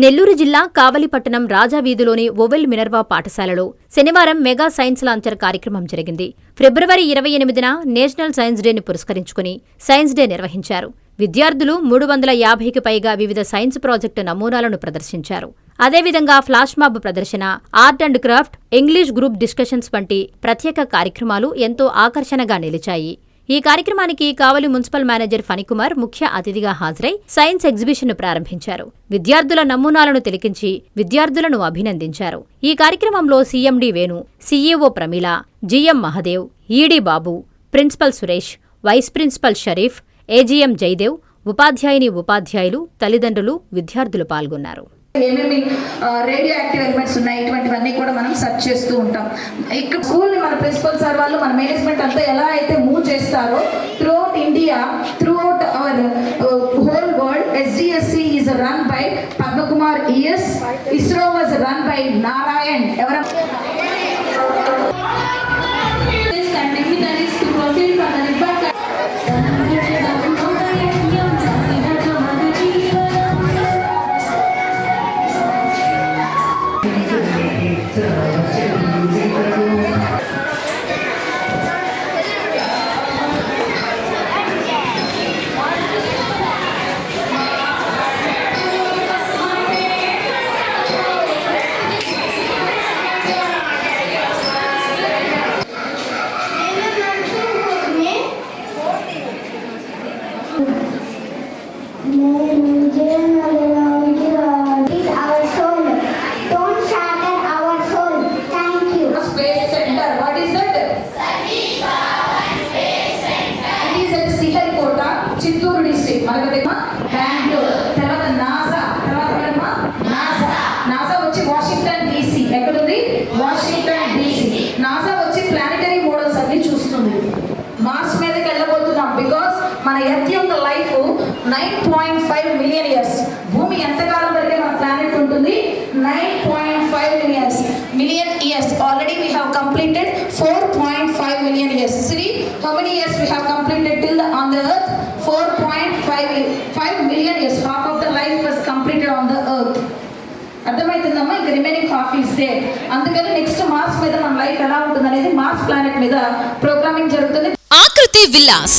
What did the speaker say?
నెల్లూరు జిల్లా కావలిపట్టణం రాజావీధిలోని oval Minerva పాఠశాలలో శనివారం మెగా సైన్స్ లాంచర్ కార్యక్రమం జరిగింది. ఫిబ్రవరి ఇరవై ఎనిమిదిన నేషనల్ సైన్స్ డేని పురస్కరించుకుని సైన్స్ డే నిర్వహించారు. విద్యార్థులు మూడు వందల యాభైకి పైగా వివిధ సైన్స్ ప్రాజెక్టు నమూనాలను ప్రదర్శించారు. అదేవిధంగా ఫ్లాష్ మాబ్ ప్రదర్శన art and craft English group discussions వంటి ప్రత్యేక కార్యక్రమాలు ఎంతో ఆకర్షణగా నిలిచాయి. ఈ కార్యక్రమానికి కావలి మున్సిపల్ మేనేజర్ ఫణికుమార్ ముఖ్య అతిథిగా హాజరై సైన్స్ ఎగ్జిబిషన్ ప్రారంభించారు. విద్యార్థుల నమూనాలను తిలకించి విద్యార్థులను అభినందించారు. ఈ కార్యక్రమంలో CMD Venu CEO Pramila GM Mahadev ED Babu principal Suresh vice principal Sharif AGM Jayadev ఉపాధ్యాయుని ఉపాధ్యాయులు తల్లిదండ్రులు విద్యార్థులు పాల్గొన్నారు. ఏమేమి రేడియో యాక్టివ్ ఎలిమెంట్స్ ఉన్నాయి ఇటువంటివన్నీ కూడా మనం సెర్చ్ చేస్తూ ఉంటాం. ఇక్కడ స్కూల్ని మన ప్రిన్సిపల్ సార్ వాళ్ళు మన మేనేజ్మెంట్ అంతా ఎలా అయితే మూవ్ చేస్తారో through out India through out our whole world SDSC is run by Padmakumar ES ISRO was run by Narayan ఎవరైనా Yeah. డిస్ట్రిక్ట్ మనకు తర్వాత నాసా తర్వాత నాసా. నాసా వచ్చి వాషింగ్టన్ డీసీ. ఎక్కడుంది? Washington DC. నాసా వచ్చి ప్లానెటరీ మోడల్స్ అన్ని చూస్తుంది. Mars మీదకి వెళ్ళబోతున్నాం బికాస్ మన ఎర్త్ యొక్క life nine point five million years భూమి ఎంతకాలం వరకే మన ప్లానెట్ ఉంటుంది? Nine point five millions million years already we have completed four point five million years Shri how many years we have completed till on the earth four point five million years half of the life was completed on the earth అర్థమవుతుందమ్మా ఇంకా remaining half is day అందుకని next Mars మీద మన life ఎలా ఉంటుంది అనేది Mars planet మీద programming జరుగుతుంది. ఆకృతి విలాస్